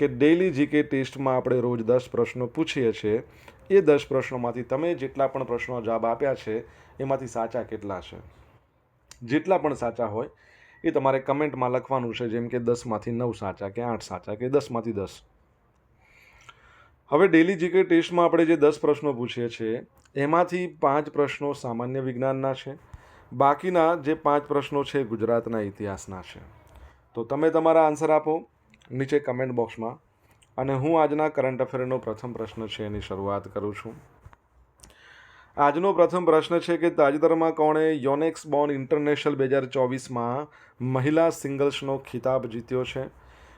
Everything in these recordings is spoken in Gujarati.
કે ડેલી જીકે ટેસ્ટમાં આપણે રોજ દસ પ્રશ્નો પૂછીએ છીએ, એ દસ પ્રશ્નોમાંથી તમે જેટલા પણ પ્રશ્નો જવાબ આપ્યા છે, એમાંથી સાચા કેટલા છે? જેટલા પણ સાચા હોય, એ તમારે કમેન્ટમાં લખવાનું છે, જેમ કે દસમાંથી નવ સાચા કે આઠ સાચા કે દસમાંથી દસ. હવે ડેઇલી જીકે ટેસ્ટમાં આપણે જે દસ પ્રશ્નો પૂછીએ છીએ, એમાંથી પાંચ પ્રશ્નો સામાન્ય વિજ્ઞાનના છે, બાકીના જે પાંચ પ્રશ્નો છે ગુજરાતના ઇતિહાસના છે. તો તમે તમારા આન્સર આપો. નીચે કમેન્ટ બોક્સમાં અને હું આજના કરંટ અફેરનો પ્રથમ પ્રશ્ન છે એની શરૂઆત કરું છું. આજનો પ્રથમ પ્રશ્ન છે કે તાજેતરમાં કોણે યોનેક્સ બોન ઇન્ટરનેશનલ બે હજાર ચોવીસમાં મહિલા સિંગલ્સનો ખિતાબ જીત્યો છે?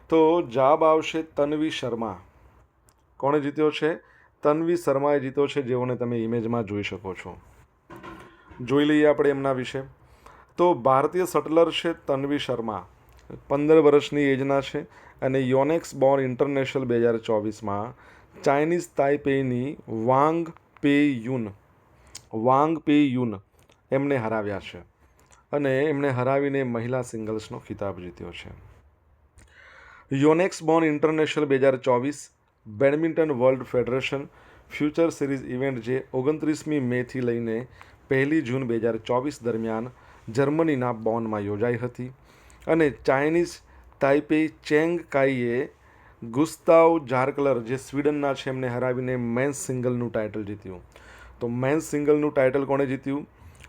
તો જવાબ આવશે તન્વી શર્મા. કોણે જીત્યો છે? તન્વી શર્માએ જીત્યો છે, જેઓને તમે ઇમેજમાં જોઈ શકો છો. જોઈ લઈએ આપણે એમના વિશે. તો ભારતીય શટલર છે તન્વી શર્મા. પંદર વર્ષની એજના છે. અને યોનેક્સ બોર્ન ઇન્ટરનેશનલ બે હજાર ચોવીસમાં Chinese તાઇપેઈની Wang Pei Yun Wang Pei Yun એમને હરાવ્યા છે. અને એમણે હરાવીને મહિલા સિંગલ્સનો ખિતાબ જીત્યો છે. યોનેક્સ બોર્ન ઇન્ટરનેશનલ બે હજાર ચોવીસ badminton world federation future series event જે ઓગણત્રીસમી મેથી લઈને પહેલી જૂન બે હજાર ચોવીસ દરમિયાન જર્મનીના બોનમાં યોજાઈ હતી અને ચાઇનીઝ તાઇપે ચેંગ કાઈએ ગુસ્તાવ જાર્કલર જે સ્વીડનના છે, એમને હરાવીને મેન્સ સિંગલનું ટાઇટલ જીત્યું. તો મેન્સ સિંગલનું ટાઇટલ કોણે જીત્યું?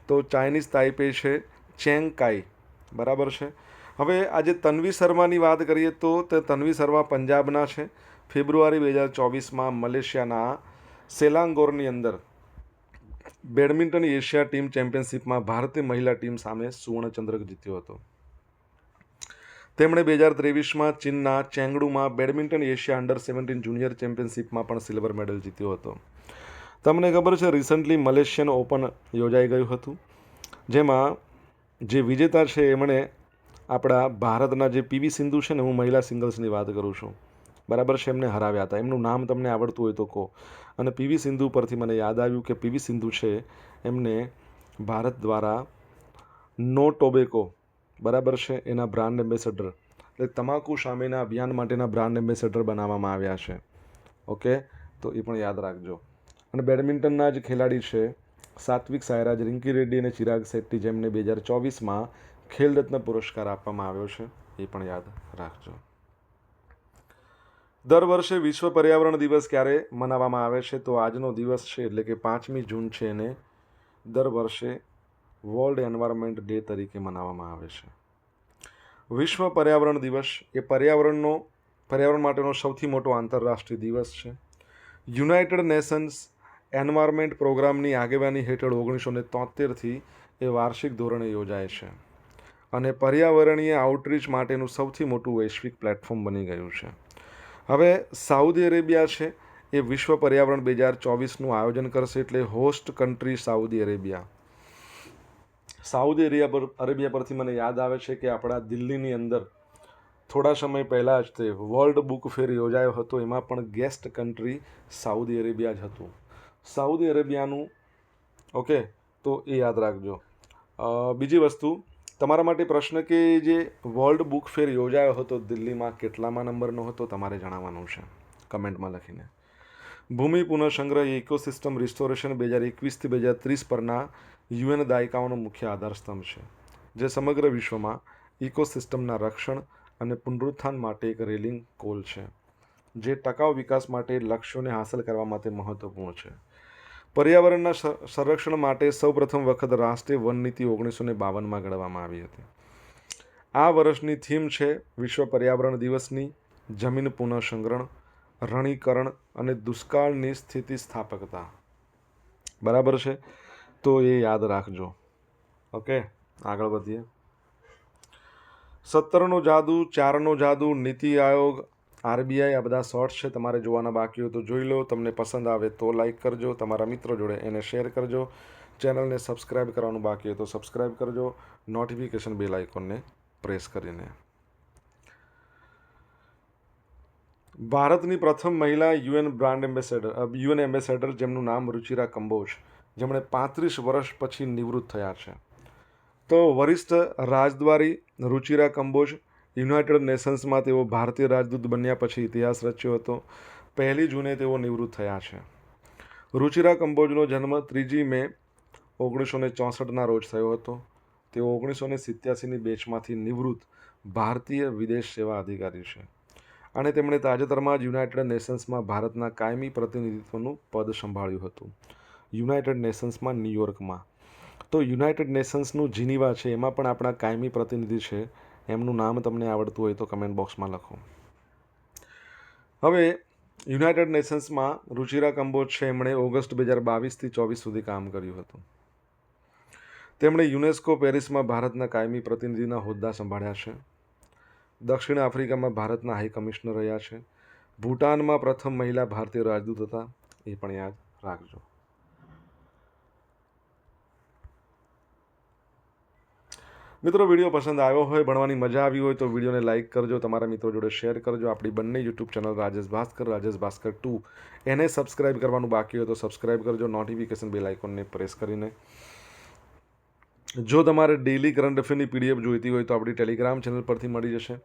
તો ચાઇનીઝ તાઇપે છે ચેંગ કાઈ. બરાબર છે? હવે આજે તન્વી શર્માની વાત કરીએ તો તે તન્વી શર્મા પંજાબના છે. ફેબ્રુઆરી બે હજાર ચોવીસમાં મલેશિયાના સેલાંગોરની અંદર બેડમિન્ટન એશિયા ટીમ ચેમ્પિયનશિપમાં ભારતીય મહિલા ટીમ સામે સુવર્ણચંદ્રક જીત્યો હતો. તેમણે બે હજાર ત્રેવીસમાં ચીનના ચેંગડુમાં badminton Asia under seventeen junior ચેમ્પિયનશિપમાં પણ સિલ્વર મેડલ જીત્યો હતો. તમને ખબર છે રિસન્ટલી મલેશિયન ઓપન યોજાઈ ગયું હતું, જેમાં જે વિજેતા છે, એમણે આપણા ભારતના જે પીવી સિંધુ છે ને, હું મહિલા સિંગલ્સની વાત કરું છું. બરાબર છે, એમને હરાવ્યા હતા. એમનું નામ તમને આવડતું હોય તો કહો. અને પીવી સિંધુ પરથી મને યાદ આવ્યું કે પીવી સિંધુ છે, એમને ભારત દ્વારા નો ટોબેકો બરાબર છે, એના બ્રાન્ડ એમ્બેસેડર એટલે તમાકુ સામેના અભિયાન માટેના બ્રાન્ડ એમ્બેસેડર બનાવવામાં આવ્યા છે. ઓકે? તો એ પણ યાદ રાખજો. અને બેડમિન્ટનના જ ખેલાડી છે સાત્વિક સાયરાજ રિંકી રેડ્ડી અને ચિરાગ શેટ્ટી, જેમને બે હજાર ચોવીસમાં ખેલરત્ન પુરસ્કાર આપવામાં આવ્યો છે. એ પણ યાદ રાખજો. દર વર્ષે વિશ્વ પર્યાવરણ દિવસ ક્યારે મનાવવામાં આવે છે? તો આજનો દિવસ છે એટલે કે પાંચમી જૂન છે એને. દર વર્ષે વર્લ્ડ એન્વાયરમેન્ટ ડે તરીકે મનાવવામાં આવે છે. વિશ્વ પર્યાવરણ દિવસ એ પર્યાવરણનો, પર્યાવરણ માટેનો સૌથી મોટો આંતરરાષ્ટ્રીય દિવસ છે. યુનાઇટેડ નેશન્સ એન્વાયરમેન્ટ પ્રોગ્રામની આગેવાની હેઠળ ઓગણીસો ને તોતેરથી એ વાર્ષિક ધોરણે યોજાય છે. અને પર્યાવરણીય આઉટરીચ માટેનું સૌથી મોટું વૈશ્વિક પ્લેટફોર્મ બની ગયું છે. હવે સાઉદી અરેબિયા છે એ વિશ્વ પર્યાવરણ બે હજાર ચોવીસનું આયોજન કરશે એટલે host country Saudi Arabia. Saudi Arabia પર અરેબિયા પરથી મને યાદ આવે છે કે આપણા દિલ્હીની અંદર થોડા સમય પહેલાં જ તે વર્લ્ડ બુક ફેર યોજાયો હતો. એમાં પણ ગેસ્ટ કન્ટ્રી સાઉદી અરેબિયા જ હતું. સાઉદી અરેબિયાનું ઓકે તો એ યાદ રાખજો. બીજી વસ્તુ, તમારા માટે પ્રશ્ન કે જે વર્લ્ડ બુક ફેર યોજાયો હતો દિલ્હીમાં કેટલામાં નંબરનો હતો, તમારે જણાવવાનું છે. કમેન્ટમાં લખીને. ભૂમિ પુનઃસંગ્રહ ઇકોસિસ્ટમ રિસ્ટોરેશન બે હજાર એકવીસથી બે હજાર ત્રીસ પરના યુએન દાયકાઓનો મુખ્ય આધારસ્તંભ છે, જે સમગ્ર વિશ્વમાં ઇકોસિસ્ટમના રક્ષણ અને પુનરુત્થાન માટે એક રેલિંગ કોલ છે, જે ટકાઉ વિકાસ માટે લક્ષ્યોને હાંસલ કરવા માટે મહત્વપૂર્ણ છે. પર્યાવરણના સંરક્ષણ માટે સૌપ્રથમ વખત રાષ્ટ્રીય વન નીતિ ઓગણીસો ને બાવનમાં ઘડવામાં આવી હતી. આ વર્ષની થીમ છે વિશ્વ પર્યાવરણ દિવસની જમીન પુનઃસંગ્રહણ, રણીકરણ અને દુષ્કાળની સ્થિતિ સ્થાપકતા બરાબર છે? તો એ યાદ રાખજો. ઓકે આગળ વધીએ. સત્તરનો જાદુ, ચારનો જાદુ, નીતિ આયોગ, આરબીઆઈ, આ બધા શોર્ટ્સ છે. તમારે જોવાના બાકી હોય તો જોઈ લો. તમને પસંદ આવે તો લાઈક કરજો. તમારા મિત્રો જોડે એને શેર કરજો. ચેનલને સબસ્ક્રાઇબ કરવાનું બાકી હોય તો સબસ્ક્રાઇબ કરજો. નોટિફિકેશન બેલ આઇકોનને પ્રેસ કરીને. ભારતની પ્રથમ મહિલા UN brand ambassador UN ambassador જેમનું નામ રુચિરા કંબોજ. જેમણે પાંત્રીસ વર્ષ પછી નિવૃત્ત થયા છે. તો વરિષ્ઠ રાજદ્વારી રુચિરા કંબોજ, યુનાઇટેડ નેશન્સમાં તેઓ ભારતીય રાજદૂત બન્યા પછી ઇતિહાસ રચ્યો હતો. પહેલી જૂને તેઓ નિવૃત્ત થયા છે. રુચિરા કંબોજનો જન્મ ત્રીજી મે ઓગણીસો ને ચોસઠના રોજ થયો હતો. તેઓ ઓગણીસો ને સિત્યાસીની બેચમાંથી નિવૃત્ત ભારતીય વિદેશ સેવા અધિકારી છે. અને તેમણે તાજેતરમાં જ યુનાઇટેડ નેશન્સમાં ભારતના કાયમી પ્રતિનિધિત્વનું પદ સંભાળ્યું હતું. યુનાઇટેડ નેશન્સમાં ન્યૂયોર્કમાં તો યુનાઇટેડ નેશન્સનું જીનીવા છે, એમાં પણ આપણા કાયમી પ્રતિનિધિ છે, એમનું નામ તમને આવડતું હોય તો કમેન્ટ બોક્સમાં લખો. હવે, યુનાઇટેડ નેશન્સમાં રુચિરા કંબોજ છે, એમણે ઓગસ્ટ બે હજાર બાવીસથી ચોવીસ સુધી કામ કર્યું હતું. તેમણે યુનેસ્કો, પેરિસમાં ભારતના કાયમી પ્રતિનિધિના હોદ્દા સંભાળ્યા છે. દક્ષિણ આફ્રિકામાં ભારતના હાઈ કમિશનર રહ્યા છે. ભૂટાનમાં પ્રથમ મહિલા ભારતીય રાજદૂત હતા, એ પણ યાદ રાખજો. મિત્રો, વીડિયો પસંદ આવ્યો હોય, ભણવાની મજા આવી હોય, તો વિડીયોને લાઇક કરજો, તમારા મિત્રો જોડે શેર કરજો. આપણી બંને YouTube channel Rajesh Bhaskar Rajesh Bhaskar two. એને સબસ્ક્રાઇબ કરવાનું બાકી હોય તો સબસ્ક્રાઇબ કરજો નોટિફિકેશન બેલ આઇકોનને પ્રેસ કરીને. જો તમારે ડેલી કરંટ અફેરની પીડીએફ જોઈતી હોય તો આપણી ટેલિગ્રામ ચેનલ પરથી મળી જશે.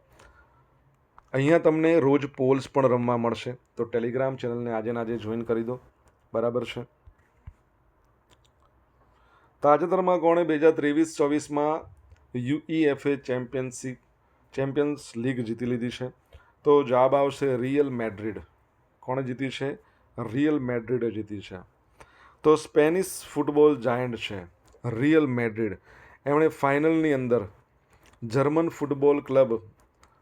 અહીંયા તમને રોજ પોલ્સ પણ રમવા મળશે. તો ટેલિગ્રામ ચેનલને આજે ને આજે જોઈન કરી દો. બરાબર છે? તાજેતરમાં કોણે બે હજાર ત્રેવીસ ચોવીસમાં યુઈએફએ ચેમ્પિયનશિપ, ચેમ્પિયન્સ લીગ જીતી લીધી છે. તો જવાબ આવશે રિયલ મેડ્રિડ. કોણે જીતી છે? રિયલ મેડ્રિડે જીતી છે. તો સ્પેનિશ ફૂટબોલ જાયન્ટ છે રિયલ મેડ્રિડ. એમણે ફાઇનલની અંદર જર્મન ફૂટબોલ ક્લબ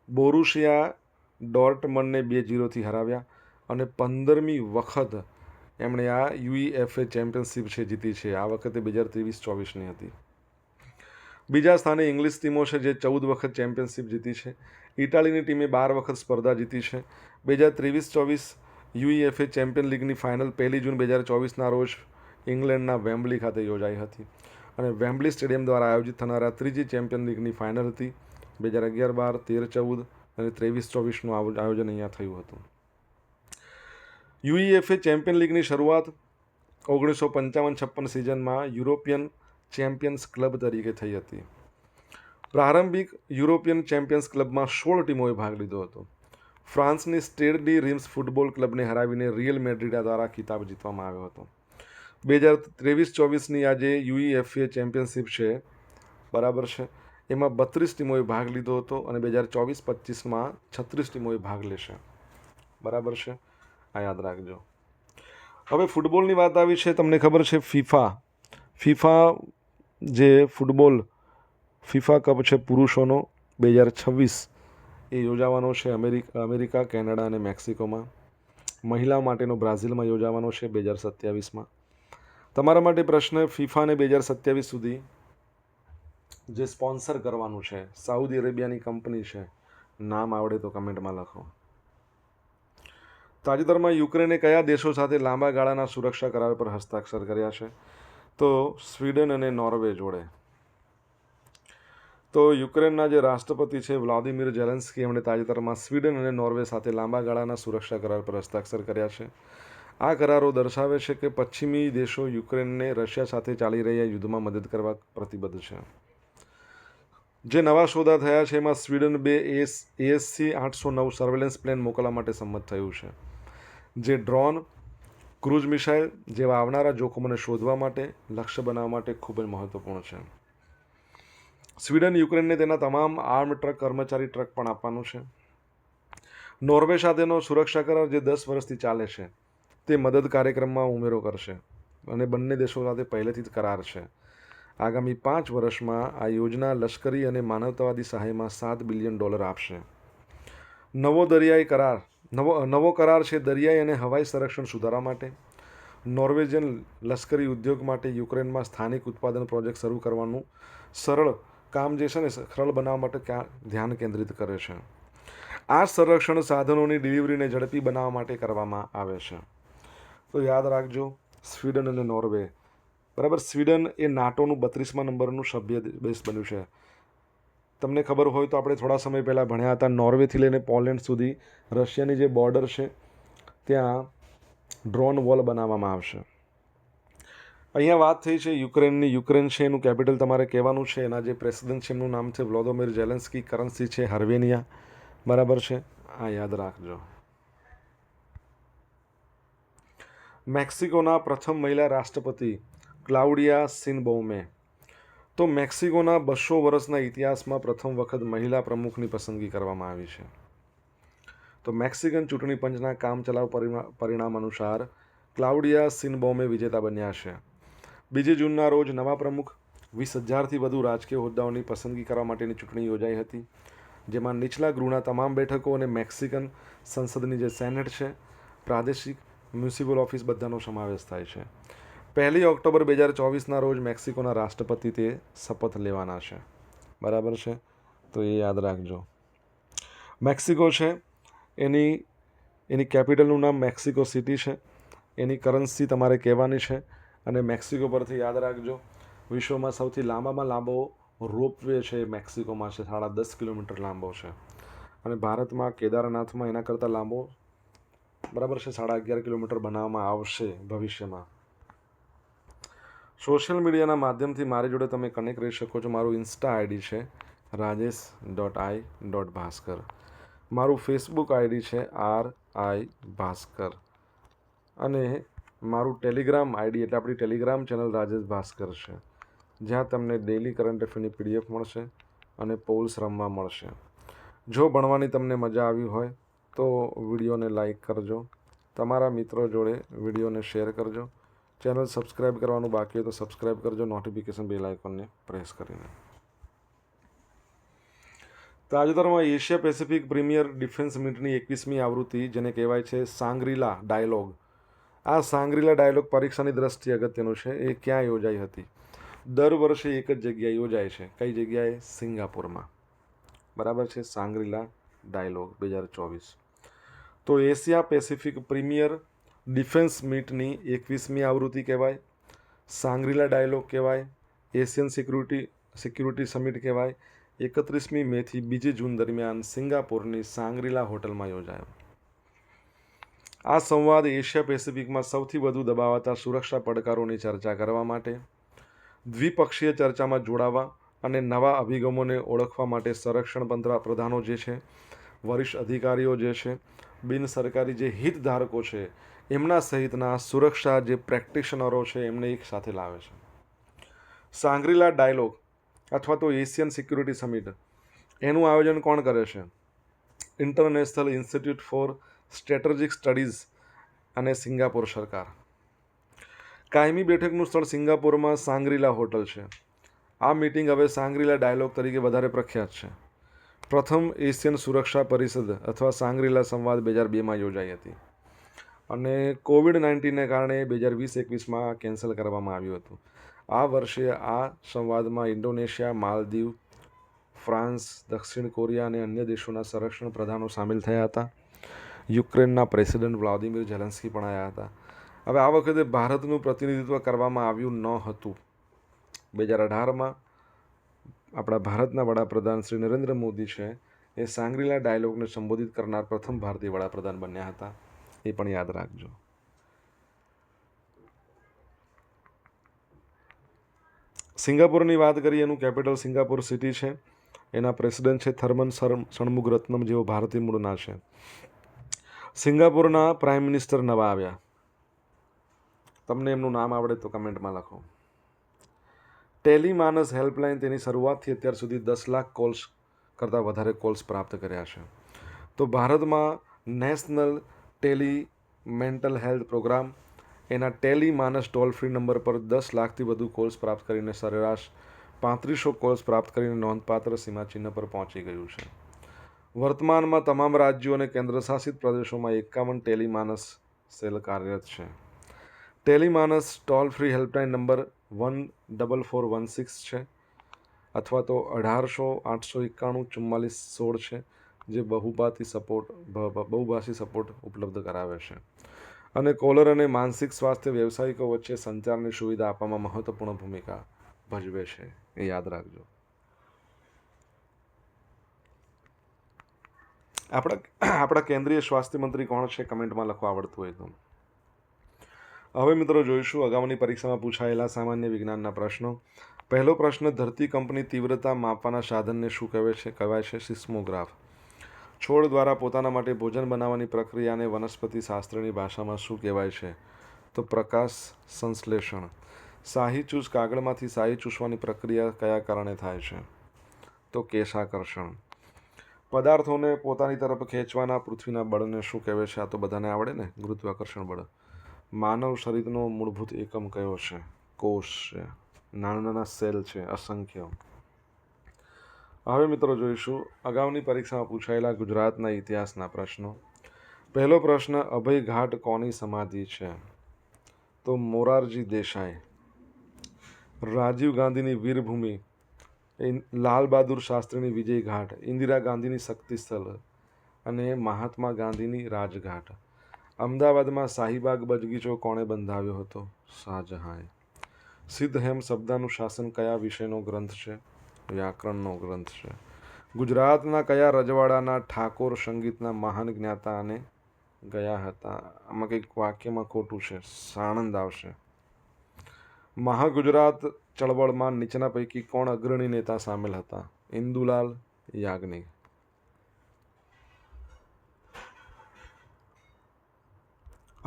બોરુશિયા ડોર્ટમનને બે જીરોથી હરાવ્યા અને પંદરમી વખત એમણે આ યુઈએફએ ચેમ્પિયનશિપ છે જીતી છે. આ વખતે બે હજાર ત્રેવીસ ચોવીસની હતી. બીજા સ્થાને ઇંગ્લિશ ટીમો છે જે ચૌદ વખત ચેમ્પિયનશિપ જીતી છે. ઇટાલીની ટીમે બાર વખત સ્પર્ધા જીતી છે. બે હજાર ત્રેવીસ ચોવીસ યુઈએફએ ચેમ્પિયન લીગની ફાઇનલ પહેલી જૂન બે હજાર ચોવીસના રોજ ઇંગ્લેન્ડના વેમ્બલી ખાતે યોજાઈ હતી અને વેમ્બલી સ્ટેડિયમ દ્વારા આયોજિત થનારા ત્રીજી ચેમ્પિયન લીગની ફાઇનલ હતી. બે હજાર અગિયાર બાર, તેર ચૌદ અને ત્રેવીસ ચોવીસનું આયોજન અહીંયા થયું હતું. યુઈએફએ ચેમ્પિયન લીગની શરૂઆત ઓગણીસો પંચાવન છપ્પન સિઝનમાં યુરોપિયન ચેમ્પિયન્સ ક્લબ તરીકે થઈ હતી. પ્રારંભિક યુરોપિયન ચેમ્પિયન્સ ક્લબમાં સોળ ટીમોએ ભાગ લીધો હતો. ફ્રાન્સની સ્ટેડ ડી રીમ્સ ફૂટબોલ ક્લબને હરાવીને રિયલ મેડ્રિડા દ્વારા ખિતાબ જીતવામાં આવ્યો હતો. બે હજાર ત્રેવીસ ચોવીસની આજે યુઈએફએ ચેમ્પિયનશિપ છે. બરાબર છે. એમાં બત્રીસ ટીમોએ ભાગ લીધો હતો અને બે હજાર ચોવીસ પચીસમાં છત્રીસ ટીમોએ ભાગ લેશે. બરાબર છે. આ યાદ રાખજો. હવે ફૂટબોલની વાત આવી છે. તમને ખબર છે ફિફા. ફિફા જે ફૂટબોલ ફિફા કપ છે પુરુષોનો, બે હજાર છવ્વીસ, એ યોજાવાનો છે અમેરિકા અમેરિકા, કેનેડા અને મેક્સિકોમાં. મહિલા માટેનો બ્રાઝિલમાં યોજાવાનો છે બે હજાર સત્યાવીસમાં. તમારા માટે પ્રશ્ન ફિફાને બે હજાર સત્યાવીસ સુધી જે સ્પોન્સર કરવાનું છે, સાઉદી અરેબિયાની કંપની છે, નામ આવડે તો કમેન્ટમાં લખો. તાજેતરમાં યુક્રેને કયા દેશો સાથે લાંબા ગાળાના સુરક્ષા કરાર પર હસ્તાક્ષર કર્યા છે? તો સ્વીડન અને નોર્વે જોડે. તો યુક્રેનના જે રાષ્ટ્રપતિ છે વ્લાદિમીર જેલેન્સ્કી એમણે તાજેતરમાં સ્વીડન અને નોર્વે સાથે લાંબા ગાળાના સુરક્ષા કરાર પર હસ્તાક્ષર કર્યા છે. આ કરારો દર્શાવે છે કે પશ્ચિમી દેશો યુક્રેનને રશિયા સાથે ચાલી રહ્યા યુદ્ધમાં મદદ કરવા પ્રતિબદ્ધ છે. જે નવા સોદા થયા છે એમાં સ્વીડન બે એસ એએસસી આઠસો નવ સર્વેલન્સ પ્લેન મોકલવા માટે સંમત થયું છે. જે ડ્રોન ક્રૂઝ મિસાઇલ જેવા આવનારા જોખમોને શોધવા માટે, લક્ષ્ય બનાવવા માટે ખૂબ જ મહત્વપૂર્ણ છે. સ્વીડન, યુક્રેનને તેના તમામ આર્મ ટ્રક, કર્મચારી ટ્રક પણ આપવાનું છે. નોર્વે સાથેનો સુરક્ષા કરાર જે દસ વર્ષથી ચાલે છે, તે મદદ કાર્યક્રમમાં ઉમેરો કરશે અને બંને દેશો સાથે પહેલેથી જ કરાર છે. આગામી પાંચ વર્ષમાં આ યોજના લશ્કરી અને માનવતાવાદી સહાયમાં સાત બિલિયન ડોલર આપશે. નવો દરિયાઈ કરાર નવો નવો કરાર છે દરિયાઈ અને હવાઈ સંરક્ષણ સુધારા માટે. નોર્વેજિયન લશ્કરી ઉદ્યોગ માટે યુક્રેનમાં સ્થાનિક ઉત્પાદન પ્રોજેક્ટ શરૂ કરવાનું સરળ કામ જે છે ને સરળ બનાવવા માટે ક્યાં ધ્યાન કેન્દ્રિત કરે છે. આ સંરક્ષણ સાધનોની ડિલિવરીને ઝડપી બનાવવા માટે કરવામાં આવે છે. તો યાદ રાખજો, સ્વીડન અને નોર્વે. બરાબર, સ્વીડન એ નાટોનું બત્રીસમા નંબરનું સભ્ય દેશ બન્યું છે. તમને ખબર હોય તો આપણે થોડા સમય પહેલાં ભણ્યા હતા નોર્વેથી લઈને પોલેન્ડ સુધી રશિયાની જે બોર્ડર છે, ત્યાં ડ્રોન વોલ બનાવવામાં આવશે. અહીંયા વાત થઈ છે યુક્રેનની. યુક્રેન છે એનું કેપિટલ તમારે કહેવાનું છે. એના જે પ્રેસિડેન્ટ છે એમનું નામ છે વ્લોદોમિર જેલેન્સ્કી કરન્સી છે હર્વેનિયા. બરાબર છે? આ યાદ રાખજો. મેક્સિકોના પ્રથમ મહિલા રાષ્ટ્રપતિ ક્લાઉડિયા સિનબોમે તો મેક્સિકોના બસો વર્ષના ઇતિહાસમાં પ્રથમ વખત મહિલા પ્રમુખની પસંદગી કરવામાં આવી છે. તો મેક્સિકન ચૂંટણી પંચના કામચલાઉ પરિણા- પરિણામ અનુસાર ક્લાઉડિયા સિનબોમે વિજેતા બન્યા છે. બીજી જૂનના રોજ નવા પ્રમુખ વીસ હજારથી વધુ રાજકીય હોદ્દાઓની પસંદગી કરવા માટેની ચૂંટણી યોજાઈ હતી, જેમાં નીચલા ગૃહના તમામ બેઠકો અને મેક્સિકન સંસદની જે સેનેટ છે, પ્રાદેશિક મ્યુનિસિપલ ઓફિસ બધાનો સમાવેશ થાય છે. પહેલી ઓક્ટોબર બે હજાર ચોવીસના રોજ મેક્સિકોના રાષ્ટ્રપતિ તે શપથ લેવાના છે. બરાબર છે? તો એ યાદ રાખજો. મેક્સિકો છે. એની એની કેપિટલનું નામ મેક્સિકો સિટી છે. એની કરન્સી તમારે કહેવાની છે. અને મેક્સિકો પરથી યાદ રાખજો, વિશ્વમાં સૌથી લાંબામાં લાંબો રોપવે છે એ મેક્સિકોમાં છે. સાડા દસ કિલોમીટર લાંબો છે. અને ભારતમાં કેદારનાથમાં એના કરતાં લાંબો, બરાબર છે? સાડા અગિયાર કિલોમીટર બનાવવામાં આવશે ભવિષ્યમાં. સોશિયલ મીડિયાના માધ્યમથી મારી જોડે તમે કનેક્ટ રહી શકો છો. મારું ઇન્સ્ટા આઈડી છે Rajesh dot I dot Bhaskar. મારું ફેસબુક આઈડી છે આર આઈ ભાસ્કર. અને મારું ટેલિગ્રામ આઈડી એટલે આપણી ટેલિગ્રામ ચેનલ રાજેશ ભાસ્કર છે. જ્યાં તમને ડેલી કરંટ અફેરની પીડીએફ મળશે અને પોલ્સ રમવા મળશે. જો ભણવાની તમને મજા આવી હોય તો વિડીયોને લાઈક કરજો. તમારા મિત્રો જોડે વિડીયોને શેર કરજો. ચેનલ સબસ્ક્રાઈબ કરવાનું બાકી હોય તો સબસ્ક્રાઈબ કરજો નોટિફિકેશન બેલ આઇકોનને પ્રેસ કરીને. તાજેતરમાં એશિયા પેસિફિક પ્રીમિયર ડિફેન્સ મીટની એકવીસમી આવૃત્તિ, જેને કહેવાય છે સાંગ્રીલા ડાયલોગ. આ સાંગ્રીલા ડાયલોગ પરીક્ષાની દ્રષ્ટિએ અગત્યનું છે. એ ક્યાં યોજાઈ હતી? દર વર્ષે એક જ જગ્યાએ યોજાય છે. કઈ જગ્યાએ? સિંગાપુરમાં. બરાબર છે? સાંગ્રીલા ડાયલોગ, બે હજાર ચોવીસ. તો એશિયા પેસિફિક પ્રીમિયર ડિફેન્સ મીટની એકવીસમી આવૃત્તિ કહેવાય, સાંગ્રીલા ડાયલોગ કહેવાય, એશિયન સિક્યુરિટી સિક્યુરિટી સમિટ કહેવાય, એકત્રીસમી મેથી બીજી જૂન દરમિયાન સિંગાપુરની સાંગ્રીલા હોટલમાં યોજાયો. આ સંવાદ એશિયા પેસિફિકમાં સૌથી વધુ દબાવાતા સુરક્ષા પડકારોની ચર્ચા કરવા માટે, દ્વિપક્ષીય ચર્ચામાં જોડાવા અને નવા અભિગમોને ઓળખવા માટે સંરક્ષણ મંત્રા પ્રધાનો જે છે, વરિષ્ઠ અધિકારીઓ જે છે બિન સરકારી જે હિતધારકો છે, એમના સહિતના સુરક્ષા જે પ્રેક્ટિશનરો છે, એમને એક સાથે લાવે છે. સાંગ્રીલા ડાયલોગ અથવા તો એશિયન સિક્યુરિટી સમિટ, એનું આયોજન કોણ કરે છે? International Institute for Strategic Studies અને સિંગાપોર સરકાર. કાયમી બેઠકનું સ્થળ સિંગાપોરમાં સાંગ્રીલા હોટલ છે. આ મિટિંગ હવે સાંગ્રીલા ડાયલોગ તરીકે વધારે પ્રખ્યાત છે. પ્રથમ એશિયન સુરક્ષા પરિષદ અથવા સાંગ્રીલા સંવાદ બે હજાર બેમાં યોજાઈ હતી. અને કોવિડ નાઇન્ટીનને કારણે બે હજાર વીસ એકવીસમાં કેન્સલ કરવામાં આવ્યું હતું. આ વર્ષે આ સંવાદમાં ઇન્ડોનેશિયા, માલદીવ, ફ્રાન્સ, દક્ષિણ કોરિયા અને અન્ય દેશોના સંરક્ષણ પ્રધાનો સામેલ થયા હતા. યુક્રેનના પ્રેસિડેન્ટ વ્લાદિમીર ઝેલેન્સ્કી પણ આવ્યા હતા. હવે આ વખતે ભારતનું પ્રતિનિધિત્વ કરવામાં આવ્યું ન હતું. બે હજાર અઢારમાં આપણા ભારતના વડાપ્રધાન શ્રી નરેન્દ્ર મોદી છે, એ સાંગરીલા ડાયલોગને સંબોધિત કરનાર પ્રથમ ભારતીય વડાપ્રધાન બન્યા હતા. એ પણ યાદ રાખજો. સિંગાપુરની વાત કરીએ, એનું કેપિટલ સિંગાપુર સિટી છે. એના પ્રેસિડેન્ટ છે થર્મન શણમુગ રત્નમ જેઓ ભારતીય મૂળના છે. સિંગાપુરના પ્રાઇમ મિનિસ્ટર નવા આવ્યા. તમને એમનું નામ આવડે તો કમેન્ટમાં લખો. ટેલિમાનસ હેલ્પલાઇન તેની શરૂઆતથી અત્યાર સુધી દસ લાખ કોલ્સ કરતાં વધારે કોલ્સ પ્રાપ્ત કર્યા છે. તો ભારતમાં national tele mental health programme, એના ટેલિમાનસ ટોલ ફ્રી નંબર પર દસ લાખથી વધુ કોલ્સ પ્રાપ્ત કરીને સરેરાશ પાંત્રીસો કોલ્સ પ્રાપ્ત કરીને નોંધપાત્ર સીમાચિહ્ન પર પહોંચી ગયું છે. વર્તમાનમાં તમામ રાજ્યો અને કેન્દ્રશાસિત પ્રદેશોમાં એકાવન ટેલિમાનસ સેલ કાર્યરત છે. Telemanas toll free helpline number one double four one six છે અથવા તો અઢારસો આઠસો એકાણું ચુમ્માલીસ સોળ છે, જે બહુભાતી સપોર્ટ બહુભાષી સપોર્ટ ઉપલબ્ધ કરાવે છે. અને કોલર અને માનસિક સ્વાસ્થ્ય વ્યવસાયિકો વચ્ચે સંચારની સુવિધા આપવામાં મહત્વપૂર્ણ ભૂમિકા ભજવે છે. એ યાદ રાખજો. આપણા આપણા કેન્દ્રીય સ્વાસ્થ્ય મંત્રી કોણ છે કમેન્ટમાં લખવા આવડતું હોય તો. હવે મિત્રો જોઈશું અગાઉની પરીક્ષામાં પૂછાયેલા સામાન્ય વિજ્ઞાનના પ્રશ્નો. પહેલો પ્રશ્ન, ધરતી કંપની તીવ્રતા માપવાના સાધનને શું કહેવાય છે? કહેવાય છે સિસ્મોગ્રાફ. છોડ દ્વારા પોતાના માટે ભોજન બનાવવાની પ્રક્રિયાને વનસ્પતિ શાસ્ત્રની ભાષામાં શું કહેવાય છે? તો પ્રકાશ સંશ્લેષણ. શાહી ચૂસ કાગળમાંથી શાહી ચૂસવાની પ્રક્રિયા કયા કારણે થાય છે? તો કેશાકર્ષણ. પદાર્થોને પોતાની તરફ ખેંચવાના પૃથ્વીના બળને શું કહેવાય છે? આ તો બધાને આવડે ને? ગુરુત્વાકર્ષણ બળ. માનવ શરીરનો મૂળભૂત એકમ કયો છે? કોષ છે. નાના નાના સેલ છે. અસંખ્ય. હવે મિત્રો જોઈશું અગાઉની પરીક્ષામાં પૂછાયેલા ગુજરાતના ઇતિહાસના પ્રશ્નો. પહેલો પ્રશ્ન, અભય ઘાટ કોની સમાધિ છે? તો મોરારજી દેસાઈ. રાજીવ ગાંધીની વીરભૂમિ લાલ બહાદુર શાસ્ત્રીની વિજય ઘાટ, ઇન્દિરા ગાંધીની શક્તિસ્થળ અને મહાત્મા ગાંધીની રાજઘાટ. અમદાવાદમાં શાહીબાગ બગીચો કોણે બંધાવ્યો હતો? શાહજહાંએ. સિદ્ધ હેમ શબ્દાનું શાસન કયા વિષયનો ગ્રંથ છે? વ્યાકરણનો ગ્રંથ છે. ગુજરાતના કયા રજવાડાના ઠાકોર સંગીતના મહાન જ્ઞાતા અને ગયા હતા? આમાં કંઈક વાક્યમાં ખોટું છે. સાણંદ આવશે. મહાગુજરાત ચળવળમાં નીચેના પૈકી કોણ અગ્રણી નેતા સામેલ હતા? ઇન્દુલાલ યાજ્ઞિક.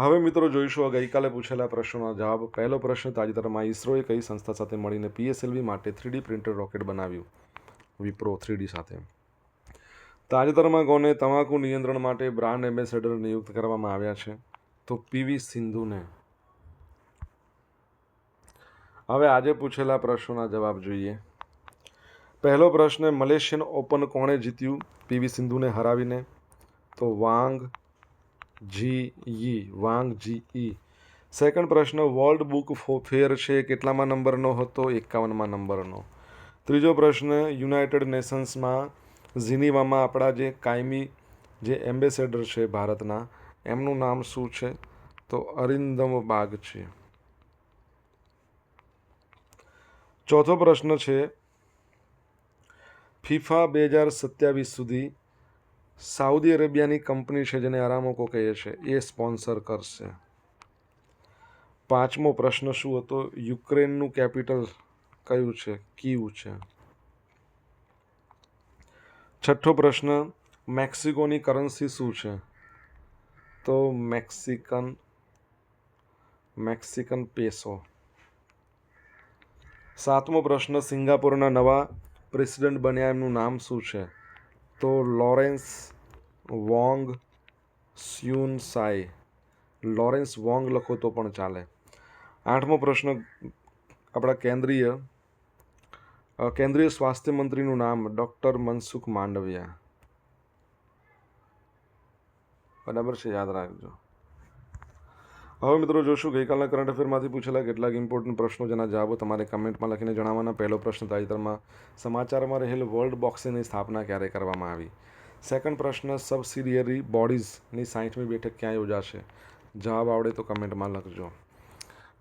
હવે મિત્રો જોઈશું ગઈકાલે પૂછેલા પ્રશ્નોના જવાબ. પહેલો પ્રશ્ન, તાજેતરમાં ઇસરોએ કઈ સંસ્થા સાથે મળીને પીએસએલવી માટે થ્રીડી પ્રિન્ટેડ રોકેટ બનાવ્યું? વિપ્રો થ્રીડી સાથે. તાજેતરમાં કોને તમાકુ નિયંત્રણ માટે બ્રાન્ડ એમ્બેસેડર નિયુક્ત કરવામાં આવ્યા છે. તો પીવી સિંધુને. હવે આજે પૂછેલા પ્રશ્નોના જવાબ જોઈએ. પહેલો પ્રશ્ન, મલેશિયન ઓપન કોણે જીત્યું? પીવી સિંધુને હરાવીને. તો Wang Zhi Yi, Wang Zhi Yi. Second પ્રશ્ન વર્લ્ડ બુક ફેર છે, કેટલામાં નંબરનો હતો? એકાવનમાં નંબરનો. ત્રીજો પ્રશ્ન યુનાઇટેડ નેશન્સમાં ઝિનીવામાં આપણા જે કાયમી જે એમ્બેસેડર છે ભારતના, એમનું નામ શું છે? તો અરિંદમ બાગ છે. ચોથો પ્રશ્ન છે, ફિફા બે હજાર સત્યાવીસ સુધી સાઉદી અરેબિયાની કંપની છે જેને આરામોકો કહીએ છે, એ સ્પોન્સર કરશે. પાંચમો પ્રશ્ન શું હતો? યુક્રેનનું કેપિટલ કયું છે? કીવ છે. છઠ્ઠો પ્રશ્ન, મેક્સિકોની કરન્સી શું છે? તો મેક્સિકન મેક્સિકન પેસો. સાતમો પ્રશ્ન, સિંગાપુરના નવા પ્રેસિડેન્ટ બન્યા એમનું નામ શું છે? તો Lawrence Wong Shyen Tsai. Lawrence Wong લખો તો પણ ચાલે. આઠમો પ્રશ્ન આપણા કેન્દ્રીય કેન્દ્રીય સ્વાસ્થ્ય મંત્રીનું નામ ડૉક્ટર મનસુખ માંડવિયા. બરાબર છે, યાદ રાખજો. હવે મિત્રો જોશું, ગઈકાલના કરંટ અફેરમાંથી પૂછેલા કેટલાક ઇમ્પોર્ટન્ટ પ્રશ્નો જેના જવાબો તમારે કમેન્ટમાં લખીને જણાવવાના. પહેલો પ્રશ્ન, તાજેતરમાં સમાચારમાં રહેલ વર્લ્ડ બોક્સિંગની સ્થાપના ક્યારે કરવામાં આવી? સેકન્ડ પ્રશ્ન સબસિડિયરી બોડીઝની સાઠમી બેઠક ક્યાં યોજાશે? જવાબ આવડે તો કમેન્ટમાં લખજો.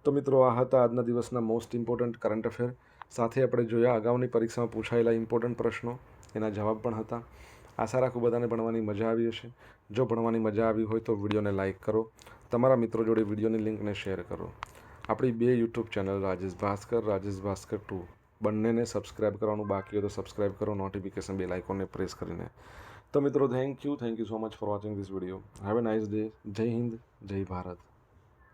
તો મિત્રો, આ હતા આજના દિવસના મોસ્ટ ઇમ્પોર્ટન્ટ કરંટ અફેર સાથે આપણે જોયા અગાઉની પરીક્ષામાં પૂછાયેલા ઇમ્પોર્ટન્ટ પ્રશ્નો, એના જવાબ પણ હતા. આશા રાખું બધાને ભણવાની મજા આવી હશે. જો ભણવાની મજા આવી હોય તો વિડીયોને લાઇક કરો. તમારા મિત્રો જોડે વિડીયોની લિંકને શેર કરો. આપણી બે YouTube channel, Rajesh Bhaskar Rajesh Bhaskar two. બંનેને સબસ્ક્રાઇબ કરવાનું બાકી હોય તો સબસ્ક્રાઇબ કરો, નોટિફિકેશન બેલ આઇકોનને પ્રેસ કરીને. તો મિત્રો thank you thank you so much for watching this video have a nice day Jai Hind, Jai Bharat.